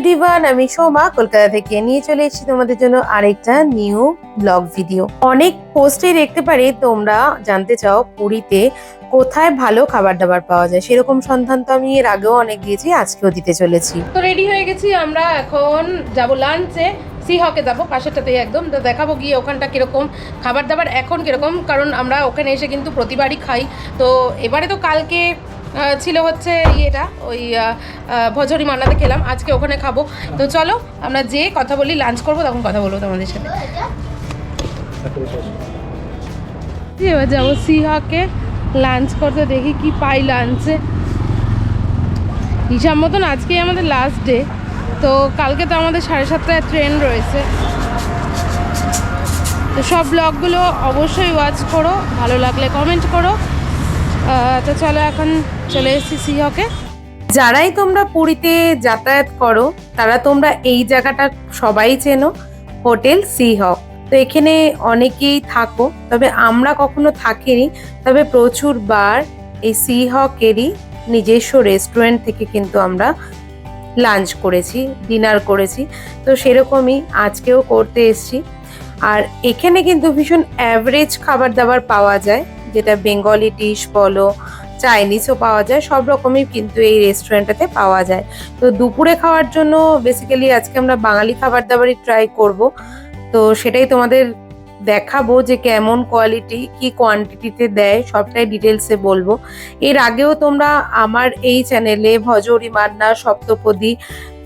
Everyone আমি সোমা, কলকাতা থেকে নিয়ে চলে এসেছি তোমাদের জন্য আরেকটা নিউ ব্লগ ভিডিও অনেক পোস্টে দেখতে পারি, তোমরা জানতে চাও পুরীতে কোথায় ভালো খাবার দাবার পাওয়া যায়। সেরকম সন্ধান তো আমি এর আগেও অনেক দিয়েছি, আজকেও দিতে চলেছি। তো রেডি হয়ে গেছি, আমরা এখন যাব লাঞ্চে সি হকে যাব, পাশেরটাতেই একদম। তো দেখাবো গিয়ে ওখানটা কীরকম খাবার দাবার এখন কীরকম। কারণ আমরা ওখানে এসে কিন্তু প্রতিবারই খাই। তো এবারে তো কালকে ছিল হচ্ছে ইয়েটা, ওই ভজরি মান্নাতে খেলাম, আজকে ওখানে খাব। তো চলো, আমরা যে কথা বলি লাঞ্চ করব, তখন কথা বলব তোমাদের সাথে। এবার যাব সিহাকে লাঞ্চ করতে, দেখি কি পাই লাঞ্চে হিসাব মতন আজকেই আমাদের লাস্ট ডে তো কালকে তো আমাদের সাড়ে সাতটায় ট্রেন রয়েছে। তো সব ব্লগগুলো অবশ্যই ওয়াচ করো, ভালো লাগলে কমেন্ট করো। তো চলো এখন চলে এসেছি সিহকে যারাই তোমরা পুরীতে যাতায়াত করো, তারা তোমরা এই জায়গাটা সবাই চেনো, হোটেল সি হক তো এখানে অনেকেই থাকো, তবে আমরা কখনো থাকিনি, তবে প্রচুর বার এই সি হকেরই নিজস্ব রেস্টুরেন্ট থেকে কিন্তু আমরা লাঞ্চ করেছি ডিনার করেছি। তো সেরকমই আজকেও করতে এসেছি। আর এখানে কিন্তু ভীষণ অ্যাভারেজ খাবার দাবার পাওয়া যায়। যেটা বেঙ্গলি ডিশ বলো চাইনিজও পাওয়া যায়, সব রকমই কিন্তু এই রেস্টুরেন্টটাতে পাওয়া যায়। তো দুপুরে খাওয়ার জন্য বেসিক্যালি আজকে আমরা বাঙালি খাবার দাবারই ট্রাই করব। তো সেটাই তোমাদের দেখাবো যে কেমন কোয়ালিটি কি কোয়ান্টিটিতে দেয়, সবটাই ডিটেলসে বলব। এর আগেও তোমরা আমার এই চ্যানেলে ভজরি মান্না, সপ্তপদী,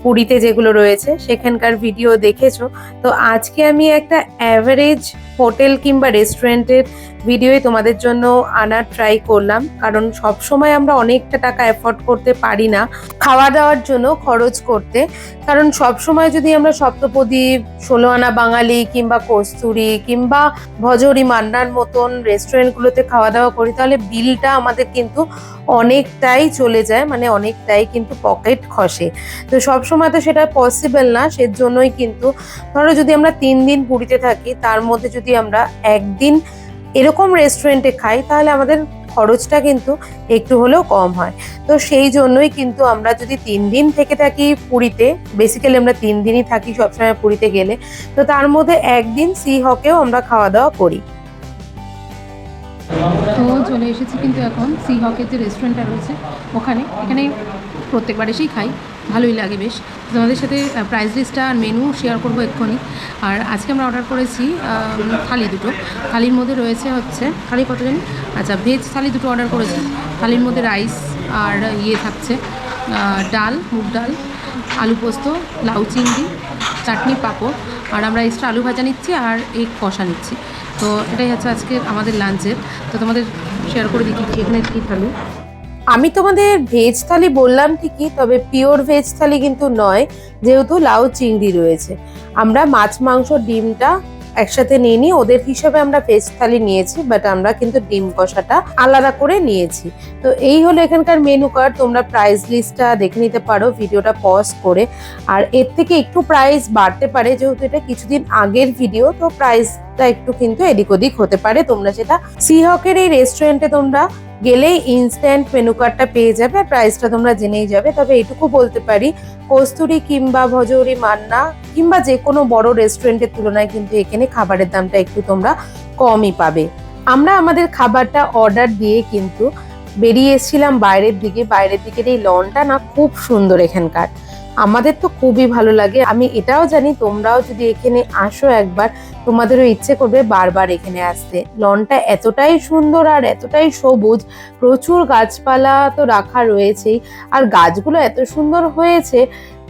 পুরীতে যেগুলো রয়েছে, সেখানকার ভিডিও দেখেছ। তো আজকে আমি একটা অ্যাভারেজ হোটেল কিংবা রেস্টুরেন্টের ভিডিওই তোমাদের জন্য আনার ট্রাই করলাম। কারণ সব সময় আমরা অনেকটা টাকা অ্যাফোর্ড করতে পারি না খাওয়া দাওয়ার জন্য খরচ করতে। কারণ সব সময় যদি আমরা সপ্তপদী ষোলো আনা বাঙালি কিংবা কস্তুরি কিংবা ভজরি মান্নার মতন রেস্টুরেন্টগুলোতে খাওয়া দাওয়া করি, তাহলে বিলটা আমাদের কিন্তু অনেকটাই চলে যায় মানে অনেকটাই কিন্তু পকেট খসে। তো সব সময় তো সেটা পসিবল না, সেজন্যই কিন্তু ধরো যদি আমরা তিন দিন পুরীতে থাকি, তার মধ্যে যদি আমরা একদিন এরকম রেস্টুরেন্টে খাই, তাহলে আমাদের খরচটা কিন্তু একটু হলেও কম হয়। তো সেই জন্যই কিন্তু আমরা যদি তিন দিন থেকে থাকি পুরীতে বেসিক্যালি আমরা তিন দিনই থাকি সবসময় পুরীতে গেলে, তো তার মধ্যে একদিন সি হকেও আমরা খাওয়া দাওয়া করি। তো চলে এসেছি কিন্তু এখন সি হকের যে রেস্টুরেন্টটা রয়েছে ওখানে। এখানে প্রত্যেকবার এসেই খাই, ভালোই লাগে বেশ। তোমাদের সাথে প্রাইস লিস্টটা আর মেনু শেয়ার করব এক্ষুনি। আর আজকে আমরা অর্ডার করেছি থালি দুটো। থালির মধ্যে রয়েছে হচ্ছে, থালি কত জানি? আচ্ছা ভেজ থালি দুটো অর্ডার করেছি। থালির মধ্যে রাইস আর ইয়ে থাকছে ডাল, মুগ ডাল, আলু পোস্ত, লাউ চিংড়ি, চাটনি, পাঁপড়। আর আমরা এক্সট্রা আলু ভাজা নিচ্ছি আর এগ কষা নিচ্ছি। তো এটাই হচ্ছে আজকে আমাদের লাঞ্চের তো তোমাদের শেয়ার করে দিচ্ছি, এখানে কী থালি? আমি তোমাদের ভেজ থালি বললাম ঠিকই, তবে পিওর ভেজ থালি কিন্তু নয়, যেহেতু লাউ চিংড়ি রয়েছে। আমরা মাছ, মাংস, ডিমটা একসাথে নিয়ে নিই, ওদের হিসাবে আমরা ভেজ থালি নিয়েছি বাট আমরা কিন্তু ডিম কষাটা আলাদা করে নিয়েছি। তো এই হলো এখানকার মেনু কার্ড তোমরা প্রাইস লিস্টটা দেখে নিতে পারো, ভিডিওটা পজ করে। আর এর থেকে একটু প্রাইস বাড়তে পারে, যেহেতু এটা কিছুদিন আগের ভিডিও তো প্রাইসটা একটু কিন্তু এদিক ওদিক হতে পারে। তোমরা সেটা সিহকের এই রেস্টুরেন্টে তোমরা গেলেই ইনস্ট্যান্ট মেনু কার্ডটা পেয়ে যাবে আর প্রাইসটা তোমরা জেনেই যাবে। তবে এটুকু বলতে পারি, কস্তুরি কিংবা ভজরি মান্না কিংবা যে কোনো বড় রেস্টুরেন্টের তুলনায় কিন্তু এখানে খাবারের দামটা একটু তোমরা কমই পাবে। আমরা আমাদের খাবারটা অর্ডার দিয়ে কিন্তু বেরিয়ে এসেছিলাম বাইরের দিকে। বাইরের দিকের এই লনটা না খুব সুন্দর এখানকার। আমাদের তো খুবই ভালো লাগে। আমি এটাও জানি, তোমরাও যদি এখানে আসো একবার, তোমাদেরও ইচ্ছে করবে বারবার এখানে আসতে। লনটা এতটাই সুন্দর আর এতটাই সবুজ, প্রচুর গাছপালা তো রাখা রয়েছেই। আর গাছগুলো এত সুন্দর হয়েছে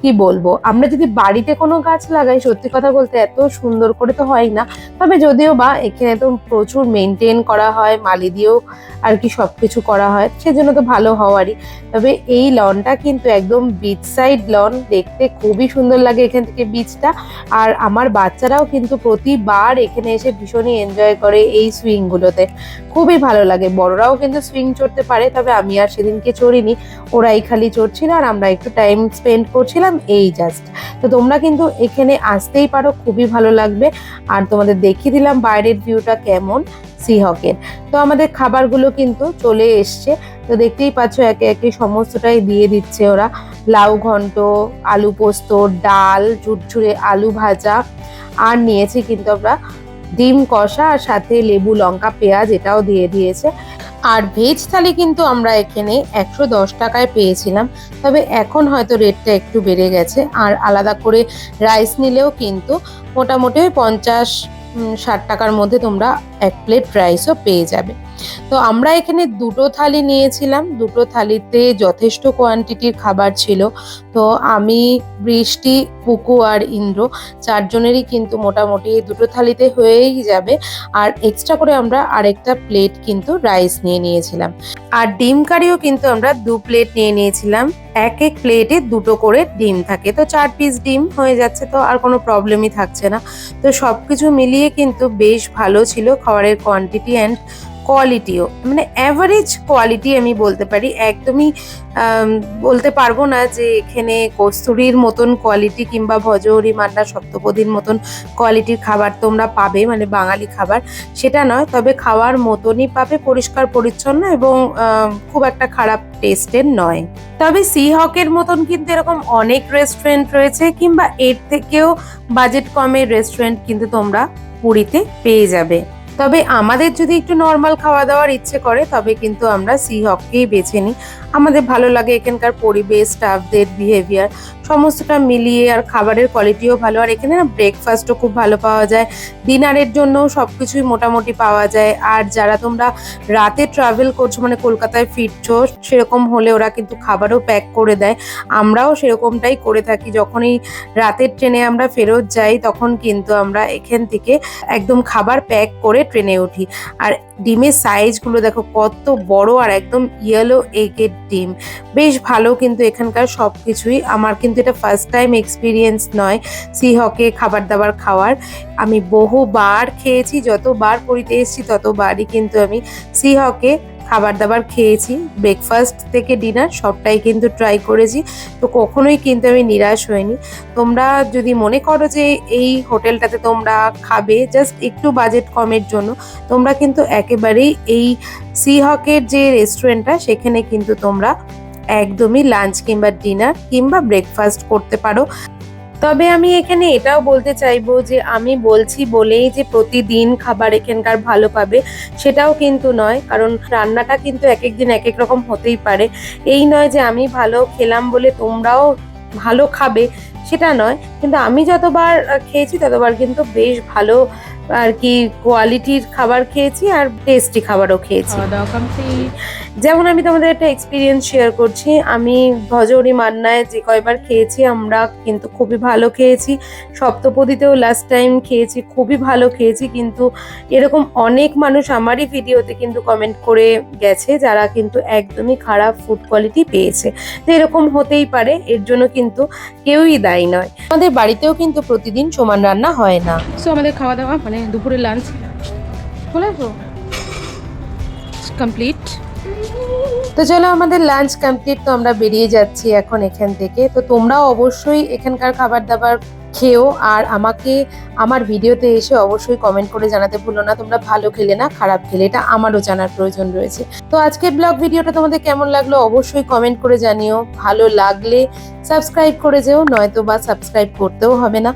কি বলব? আমরা যদি বাড়িতে কোনো গাছ লাগাই, সত্যি কথা বলতে এত সুন্দর করে তো হয় না। তবে যদিও বা এখানে তো প্রচুর মেনটেন করা হয়, মালি দিয়েও আর কি সব কিছু করা হয়, সেজন্য তো ভালো হওয়ারই। তবে এই লনটা কিন্তু একদম বিচ সাইড লন, দেখতে খুবই সুন্দর লাগে এখান থেকে বিচটা আর আমার বাচ্চারাও কিন্তু প্রতিবার এখানে এসে ভীষণই এনজয় করে এই সুইংগুলোতে খুবই ভালো লাগে। বড়রাও কিন্তু সুইং চড়তে পারে, তবে আমি আর সেদিনকে চড়িনি। ওরাই খালি চড়ছিল আর আমরা একটু টাইম স্পেন্ড করছিলাম। এই জাস্ট তো তোমরা কিন্তু এখানে আসতেই পারো, খুবই ভালো লাগবে। আর তোমাদের দেখিয়ে দিলাম বাইরের ভিউটা কেমন সিহকের তো আমাদের খাবারগুলো কিন্তু চলে এসছে। তো দেখতেই পাচ্ছ একে একে সমস্তটাই দিয়ে দিচ্ছে ওরা। লাউ ঘন্ট, আলু পোস্ত, ডাল, ঝুরঝুরে আলু ভাজা। আর নিয়েছি কিন্তু আমরা ডিম কষা আর সাথে লেবু, লঙ্কা, পেঁয়াজ এটাও দিয়ে দিয়েছে। আর ভেজ থালি কিন্তু আমরা এখানে একশো দশ টাকায় পেয়েছিলাম, তবে এখন হয়তো রেটটা একটু বেড়ে গেছে। আর আলাদা করে রাইস নিলেও কিন্তু মোটামুটি ওই পঞ্চাশ ষাট টাকার মধ্যে তোমরা এক প্লেট রাইসও পেয়ে যাবে। তো আমরা এখানে দুটো থালি নিয়েছিলাম। দুটো থালিতে যথেষ্ট কোয়ান্টিটির খাবার ছিল। তো আমি, বৃষ্টি, পুকু আর ইন্দ্র চারজনেরই কিন্তু মোটামুটি দুটো থালিতে হয়েই যাবে। আর এক্সট্রা করে আমরা আরেকটা প্লেট কিন্তু রাইস নিয়ে নিয়েছিলাম। আর ডিম কারিও কিন্তু আমরা দু প্লেট নিয়ে নিয়েছিলাম। এক এক প্লেটে দুটো করে ডিম থাকে। তো চার পিস ডিম হয়ে যাচ্ছে তো আর কোনো প্রবলেমই থাকছে না। তো সব কিছু মিলিয়ে কিন্তু বেশ ভালো ছিল খাবারের কোয়ান্টিটি অ্যান্ড কোয়ালিটিও মানে অ্যাভারেজ কোয়ালিটি আমি বলতে পারি। একদমই বলতে পারব না যে এখানে কস্তুরীর মতন কোয়ালিটি কিংবা ভজহরি মান্না সপ্তপদীর মতন কোয়ালিটির খাবার তোমরা পাবে মানে বাঙালি খাবার। সেটা নয়, তবে খাওয়ার মতনই পাবে, পরিষ্কার, পরিচ্ছন্ন এবং খুব একটা খারাপ টেস্টের নয়। তবে সি হকের মতন কিন্তু এরকম অনেক রেস্টুরেন্ট রয়েছে কিংবা এর থেকেও বাজেট কমের রেস্টুরেন্ট কিন্তু তোমরা পুরীতে পেয়ে যাবে। তবে আমাদের যদি একটু নর্মাল খাওয়া দাওয়ার ইচ্ছে করে, তবে কিন্তু আমরা সি হককেই বেছে নিই। আমাদের ভালো লাগে এখানকার পরিবেশ স্টাফদের বিহেভিয়ার সমস্তটা মিলিয়ে আর খাবারের কোয়ালিটিও ভালো। আর এখানে না ব্রেকফাস্টও খুব ভালো পাওয়া যায়। ডিনারের জন্য সব কিছুই মোটামুটি পাওয়া যায়। আর যারা তোমরা রাতে ট্রাভেল করছ মানে কলকাতায় ফিরছো, সেরকম হলে ওরা কিন্তু খাবারও প্যাক করে দেয়। আমরাও সেরকমটাই করে থাকি। যখনই রাতের ট্রেনে আমরা ফেরত যাই, তখন কিন্তু আমরা এখান থেকে একদম খাবার প্যাক করে ট্রেনে উঠি। আর ডিমের সাইজগুলো দেখো কত বড় আর একদম ইয়েলো এগের ডিম। বেশ ভালো কিন্তু এখানকার সব কিছুই আমার কিন্তু এটা ফার্স্ট টাইম এক্সপিরিয়েন্স নয় সি হকে খাবার দাবার খাওয়ার। আমি বহুবার খেয়েছি, যতবার পুরীতে এসেছি, ততবারই কিন্তু আমি সি হকে খাবার দাবার খেয়েছি ব্রেকফাস্ট থেকে ডিনার সবটাই কিন্তু ট্রাই করেছি। তো কখনোই কিন্তু আমি নিরাশ হইনি। তোমরা যদি মনে করো যে এই হোটেলটাতে তোমরা খাবে জাস্ট একটু বাজেট কমের জন্য, তোমরা কিন্তু একেবারেই এই সি হকের যে রেস্টুরেন্টটা সেখানে কিন্তু তোমরা একদমই লাঞ্চ কিংবা ডিনার কিংবা ব্রেকফাস্ট করতে পারো। তবে আমি এখানে এটাও বলতে চাইব যে আমি বলছি বলেই যে প্রতিদিন খাবার এখানকার ভালো পাবে, সেটাও কিন্তু নয়। কারণ রান্নাটা কিন্তু এক একদিন এক এক রকম হতেই পারে। এই নয় যে আমি ভালো খেলাম বলে তোমরাও ভালো খাবে, সেটা নয়। কিন্তু আমি যতবার খেয়েছি ততবার কিন্তু বেশ ভালো আর কি কোয়ালিটির খাবার খেয়েছি আর টেস্টি খাবারও খেয়েছি। যেমন আমি তোমাদের একটা এক্সপিরিয়েন্স শেয়ার করছি আমি ভজরি মান্নায় যে কয়বার খেয়েছি আমরা কিন্তু খুবই ভালো খেয়েছি। সপ্তপদীতেও লাস্ট টাইম খেয়েছি খুবই ভালো খেয়েছি কিন্তু এরকম অনেক মানুষ আমারই ভিডিওতে কিন্তু কমেন্ট করে গেছে যারা কিন্তু একদমই খারাপ ফুড কোয়ালিটি পেয়েছে। তো এরকম হতেই পারে এর জন্য কিন্তু কেউই দায়ী নয়। আমাদের বাড়িতেও কিন্তু প্রতিদিন সমান রান্না হয় না। সো আমাদের খাওয়া দাওয়া মানে দুপুরের লাঞ্চ চলে আসো। কমপ্লিট তো চলো আমাদের লাঞ্চ কমপ্লিট তো আমরা বেরিয়ে যাচ্ছি এখন এখান থেকে। তো তোমরাও অবশ্যই এখানকার খাবার দাবার খেও, আর আমাকে আমার ভিডিওতে এসে অবশ্যই কমেন্ট করে জানাতে ভুলো না, তোমরা ভালো খেলে না, খারাপ খেলে, এটা আমারও জানার প্রয়োজন রয়েছে। তো আজকের ব্লগ ভিডিওটা তোমাদের কেমন লাগল অবশ্যই কমেন্ট করে জানিও। ভালো লাগলে সাবস্ক্রাইব করে যেও নয়তো বা সাবস্ক্রাইব করতেও হবে না।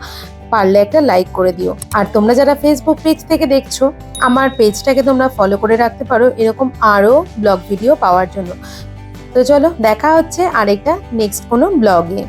পারলে একটা লাইক করে দিও। আর তোমরা যারা ফেসবুক পেজ থেকে দেখছ, আমার পেজটাকে তোমরা ফলো করে রাখতে পারো এরকম আরও ব্লগ ভিডিও পাওয়ার জন্য। তো চলো, দেখা হচ্ছে আরেকটা নেক্সট কোনো ব্লগে